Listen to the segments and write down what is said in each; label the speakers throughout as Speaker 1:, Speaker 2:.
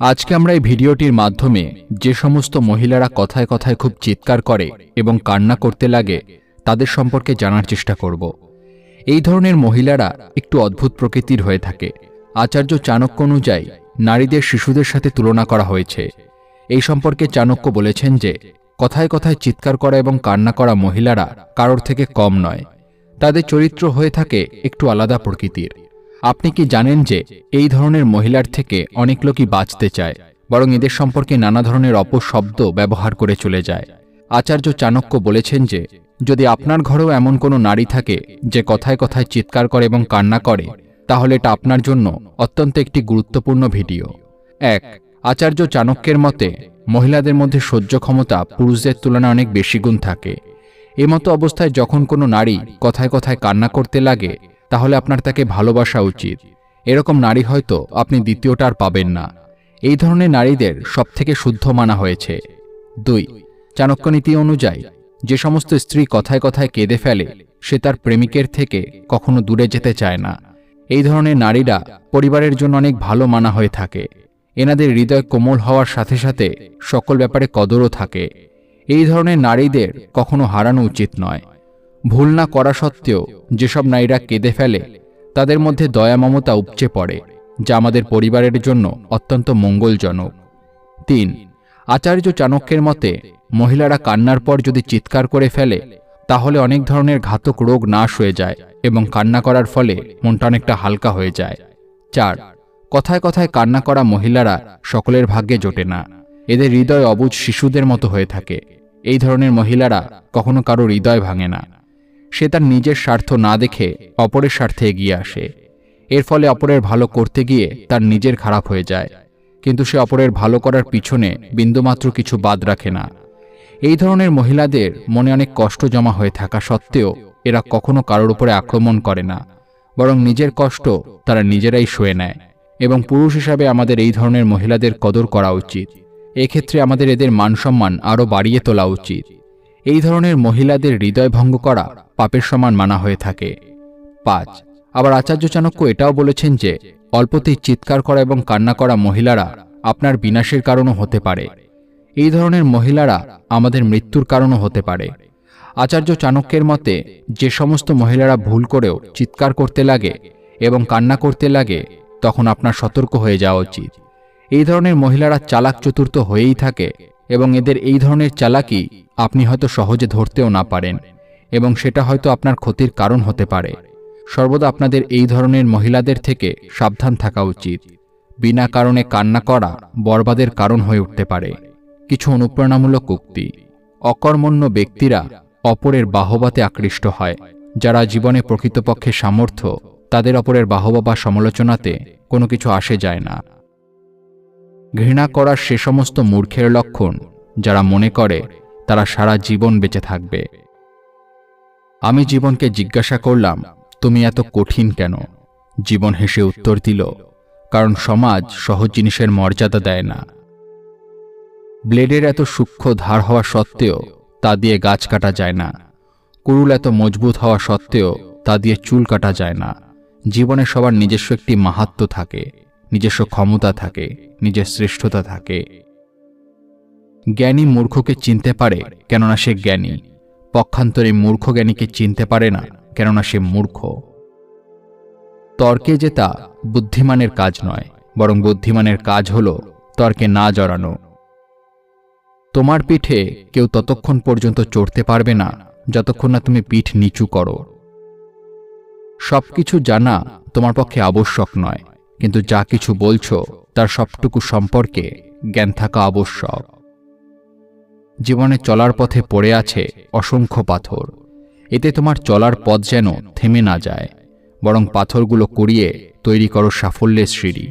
Speaker 1: আজকে আমরা এই ভিডিওটির মাধ্যমে যে সমস্ত মহিলারা কথায় কথায় খুব চিৎকার করে এবং কান্না করতে লাগে, তাদের সম্পর্কে জানার চেষ্টা করব। এই ধরনের মহিলারা একটু অদ্ভুত প্রকৃতির হয়ে থাকে। আচার্য চাণক্য অনুযায়ী, নারীদের শিশুদের সাথে তুলনা করা হয়েছে। এই সম্পর্কে চাণক্য বলেছেন যে, কথায় কথায় চিৎকার করা এবং কান্না করা মহিলারা কারোর থেকে কম নয়। তাদের চরিত্র হয়ে থাকে একটু আলাদা প্রকৃতির। আপনি কি জানেন যে এই ধরনের মহিলার থেকে অনেক লোকই বাঁচতে চায়, বরং এদের সম্পর্কে নানা ধরনের অপশব্দ ব্যবহার করে চলে যায়। আচার্য চাণক্য বলেছেন যে, যদি আপনার ঘরেও এমন কোনো নারী থাকে যে কথায় কথায় চিৎকার করে এবং কান্না করে, তাহলে এটা আপনার জন্য অত্যন্ত একটি গুরুত্বপূর্ণ ভিডিও। এক, আচার্য চাণক্যের মতে, মহিলাদের মধ্যে সহ্য ক্ষমতা পুরুষদের তুলনায় অনেক বেশি গুণ থাকে। এমতো অবস্থায় যখন কোনো নারী কথায় কথায় কান্না করতে লাগে তাহলে আপনার তাকে ভালোবাসা উচিত। এরকম নারী হয়তো আপনি দ্বিতীয়টা আর পাবেন না। এই ধরনের নারীদের সবথেকে শুদ্ধ মানা হয়েছে। দুই চাণক্য নীতি অনুযায়ী, যে সমস্ত স্ত্রী কথায় কথায় কেঁদে ফেলে, সে তার প্রেমিকের থেকে কখনো দূরে যেতে চায় না। এই ধরনের নারীরা পরিবারের জন্য অনেক ভালো মানা হয়ে থাকে। এনাদের হৃদয় কোমল হওয়ার সাথে সাথে সকল ব্যাপারে কদরও থাকে। এই ধরনের নারীদের কখনো হারানো উচিত নয়। ভুল না করা সত্ত্বেও যেসব নারীরা কেঁদে ফেলে, তাদের মধ্যে দয়া মমতা উপচে পড়ে, যা আমাদের পরিবারের জন্য অত্যন্ত মঙ্গলজনক। তিন, আচার্য চাণক্যের মতে, মহিলারা কান্নার পর যদি চিৎকার করে ফেলে, তাহলে অনেক ধরনের ঘাতক রোগ নাশ হয়ে যায় এবং কান্না করার ফলে মনটা অনেকটা হালকা হয়ে যায়। চার, কথায় কথায় কান্না করা মহিলারা সকলের ভাগ্যে জোটে না। এদের হৃদয় অবুজ শিশুদের মতো হয়ে থাকে। এই ধরনের মহিলারা কখনো কারও হৃদয় ভাঙে না। সে তার নিজের স্বার্থ না দেখে অপরের স্বার্থে এগিয়ে আসে। এর ফলে অপরের ভালো করতে গিয়ে তার নিজের খারাপ হয়ে যায়। কিন্তু সে অপরের ভালো করার পিছনে বিন্দুমাত্র কিছু বাদ রাখে না। এই ধরনের মহিলাদের মনে অনেক কষ্ট জমা হয়ে থাকা সত্ত্বেও এরা কখনো কারোর উপরে আক্রমণ করে না, বরং নিজের কষ্ট তারা নিজেরাই সয়ে নেয়। এবং পুরুষ হিসাবে আমাদের এই ধরনের মহিলাদের কদর করা উচিত। এক্ষেত্রে আমাদের এদের মানসম্মান আরও বাড়িয়ে তোলা উচিত। এই ধরনের মহিলাদের হৃদয় ভঙ্গ করা পাপের সমান মানা হয়ে থাকে। পাঁচ, আবার আচার্য চাণক্য এটাও বলেছেন যে, অল্পতেই চিৎকার করা এবং কান্না করা মহিলারা আপনার বিনাশের কারণও হতে পারে। এই ধরনের মহিলারা আমাদের মৃত্যুর কারণও হতে পারে। আচার্য চাণক্যের মতে, যে সমস্ত মহিলারা ভুল করেও চিৎকার করতে লাগে এবং কান্না করতে লাগে, তখন আপনার সতর্ক হয়ে যাওয়া উচিত। এই ধরনের মহিলারা চালাক চতুর্থ হয়েই থাকে এবং এদের এই ধরনের চালাকি আপনি হয়তো সহজে ধরতেও না পারেন এবং সেটা হয়তো আপনার ক্ষতির কারণ হতে পারে। সর্বদা আপনাদের এই ধরনের মহিলাদের থেকে সাবধান থাকা উচিত। বিনা কারণে কান্না করা বরবাদের কারণ হয়ে উঠতে পারে। কিছু অনুপ্রেরণামূলক উক্তি। অকর্মণ্য ব্যক্তিরা অপরের বাহবাতে আকৃষ্ট হয়। যারা জীবনে প্রকৃতপক্ষে সামর্থ্য, তাদের অপরের বাহবা বা সমালোচনাতে কোনো কিছু আসে যায় না। ঘৃণা করার সে সমস্ত মূর্খের লক্ষণ যারা মনে করে তারা সারা জীবন বেঁচে থাকবে। আমি জীবনকে জিজ্ঞাসা করলাম, তুমি এত কঠিন কেন? জীবন হেসে উত্তর দিল, কারণ সমাজ সহজ জিনিসের মর্যাদা দেয় না। ব্লেডের এত সূক্ষ্ম ধার হওয়া সত্ত্বেও তা দিয়ে গাছ কাটা যায় না। কুরুল এত মজবুত হওয়া সত্ত্বেও তা দিয়ে চুল কাটা যায় না। জীবনে সবার নিজস্ব একটি মাহাত্ম থাকে, নিজস্ব ক্ষমতা থাকে, নিজের শ্রেষ্ঠতা থাকে। জ্ঞানী মূর্খকে চিনতে পারে, কেননা সে জ্ঞানী। পক্ষান্তরে মূর্খ জ্ঞানীকে চিনতে পারে না, কেননা সে মূর্খ। তর্কে জেতা বুদ্ধিমানের কাজ নয়, বরং বুদ্ধিমানের কাজ হল তর্কে না জড়ানো। তোমার পিঠে কেউ ততক্ষণ পর্যন্ত চড়তে পারবে না, যতক্ষণ না তুমি পিঠ নিচু করো। সবকিছু জানা তোমার পক্ষে আবশ্যক নয়, কিন্তু যা কিছু বলছো, তার সবটুকু সম্পর্কে জ্ঞান থাকা আবশ্যক। জীবনে চলার পথে পড়ে আছে অসংখ্য পাথর। এতে তোমার চলার পথ যেন থেমে না যায়, বরং পাথরগুলো কুড়িয়ে তৈরি করো সাফল্যের সিঁড়ি।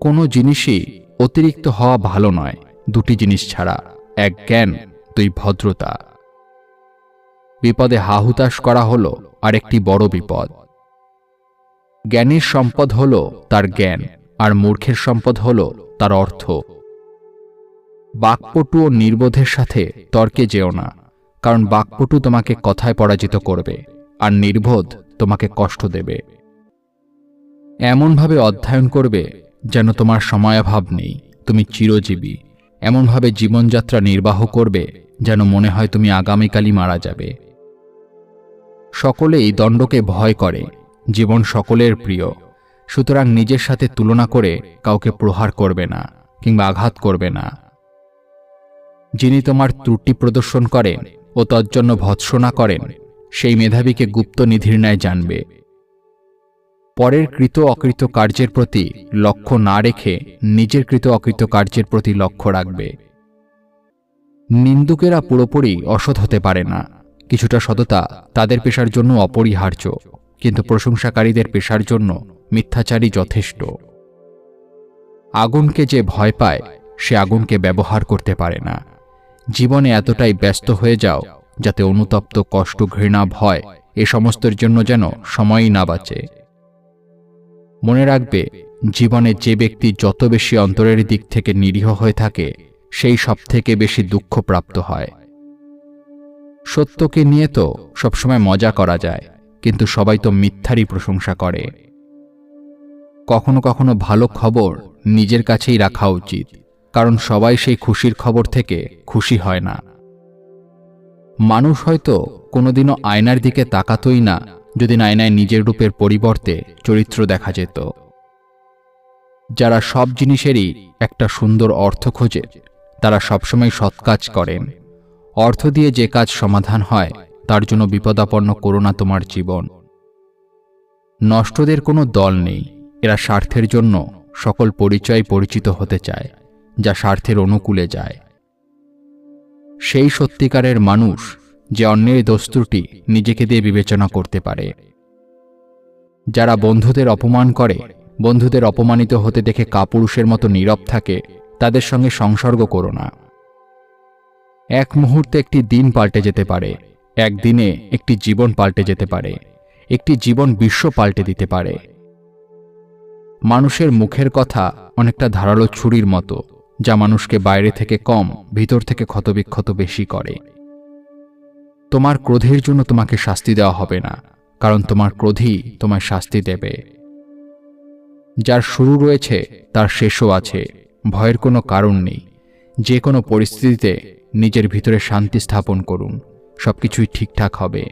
Speaker 1: কোনো জিনিসই অতিরিক্ত হওয়া ভালো নয়, দুটি জিনিস ছাড়া, এক জ্ঞান, দুই ভদ্রতা। বিপদে হাহুতাশ করা হলো আরেকটি বড় বিপদ। জ্ঞানীর সম্পদ হল তার জ্ঞান, আর মূর্খের সম্পদ হল তার অর্থ। বাকপটু ও নির্বোধের সাথে তর্কে যেও না, কারণ বাকপটু তোমাকে কথায় পরাজিত করবে, আর নির্বোধ তোমাকে কষ্ট দেবে। এমনভাবে অধ্যয়ন করবে যেন তোমার সময়াভাব নেই, তুমি চিরজীবী। এমনভাবে জীবনযাত্রা নির্বাহ করবে যেন মনে হয় তুমি আগামীকালই মারা যাবে। সকলেই দণ্ডকে ভয় করে, জীবন সকলের প্রিয়। সুতরাং নিজের সাথে তুলনা করে কাউকে প্রহার করবে না, কিংবা আঘাত করবে না। যিনি তোমার ত্রুটি প্রদর্শন করেন ও তজ্জন্য ভৎসনা করেন, সেই মেধাবীকে গুপ্ত নিধির ন্যায় জানবে। পরের কৃত অকৃত কার্যের প্রতি লক্ষ্য না রেখে নিজের কৃত অকৃত কার্যের প্রতি লক্ষ্য রাখবে। নিন্দুকেরা পুরোপুরি অসৎ হতে পারে না। কিছুটা সততা তাদের পেশার জন্য অপরিহার্য, কিন্তু প্রশংসাকারীদের পেশার জন্য মিথ্যাচারী যথেষ্ট। আগুনকে যে ভয় পায়, সে আগুনকে ব্যবহার করতে পারে না। জীবনে এতটাই ব্যস্ত হয়ে যাও যাতে অনুতপ্ত কষ্ট ঘৃণা ভয় এ সমস্তের জন্য যেন সময়ই না বাঁচে। মনে রাখবে, জীবনে যে ব্যক্তি যত বেশি অন্তরের দিক থেকে নিরীহ হয়ে থাকে, সেই সব থেকে বেশি দুঃখ প্রাপ্ত হয়। সত্যকে নিয়ে তো সবসময় মজা করা যায়, কিন্তু সবাই তো মিথ্যারই প্রশংসা করে। কখনো কখনো ভালো খবর নিজের কাছেই রাখা উচিত। কারণ সবাই সেই খুশির খবর থেকে খুশি হয় না। মানুষ হয়তো কোনোদিনও আয়নার দিকে তাকাতই না, যদি আয়নায় নিজের রূপের পরিবর্তে চরিত্র দেখা যেত। যারা সব জিনিসেরই একটা সুন্দর অর্থ খোঁজে, তারা সবসময় সৎ কাজ করেন। অর্থ দিয়ে যে কাজ সমাধান হয়, তার জন্য বিপদাপন্ন করো না তোমার জীবন। নষ্টদের কোনো দল নেই, এরা স্বার্থের জন্য সকল পরিচয় পরিচিত হতে চায়। যা স্বার্থের অনুকূলে যায়। সেই সত্যিকারের মানুষ যে অন্যের দস্তুটি নিজেকে দিয়ে বিবেচনা করতে পারে। যারা বন্ধুদের অপমান করে, বন্ধুদের অপমানিত হতে দেখে কাপুরুষের মতো নীরব থাকে, তাদের সঙ্গে সংসর্গ করো না। এক মুহূর্তে একটি দিন পাল্টে যেতে পারে একদিনে একটি জীবন পাল্টে যেতে পারে, একটি জীবন বিশ্ব পাল্টে দিতে পারে। মানুষের মুখের কথা অনেকটা ধারালো ছুরির মতো যা মানুষকে বাইরে থেকে কম, ভিতর থেকে ক্ষতবিক্ষত বেশি করে। তোমার ক্রোধের জন্য তোমাকে শাস্তি দেওয়া হবে না, কারণ তোমার ক্রোধই তোমায় শাস্তি দেবে। যার শুরু রয়েছে, তার শেষও আছে, ভয়ের কোনো কারণ নেই। যে কোনো পরিস্থিতিতে নিজের ভিতরে শান্তি স্থাপন করুন, সবকিছুই ঠিকঠাক হবে।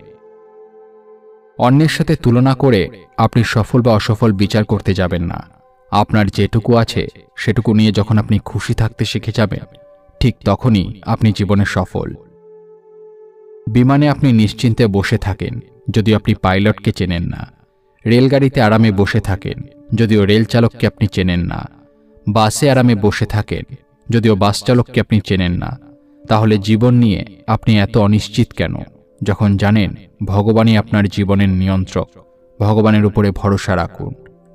Speaker 1: অন্যের সাথে তুলনা করে আপনি সফল বা অসফল বিচার করতে যাবেন না। আপনার যেটুকু আছে, সেটুকু নিয়ে যখন আপনি খুশি থাকতে শিখে যাবেন, ঠিক তখনই আপনি জীবনে সফল। বিমানে আপনি নিশ্চিন্তে বসে থাকেন, যদিও আপনি পাইলটকে চেনেন না। রেলগাড়িতে আরামে বসে থাকেন, যদিও রেল চালককে আপনি চেনেন না। বাসে আরামে বসে থাকেন, যদিও বাস চালককে আপনি চেনেন না। তাহলে জীবন নিয়ে আপনি এত অনিশ্চিত কেন? যখন জানেন, ভগবানই আপনার জীবনের নিয়ন্ত্রক, ভগবানের উপরে ভরসা রাখুন।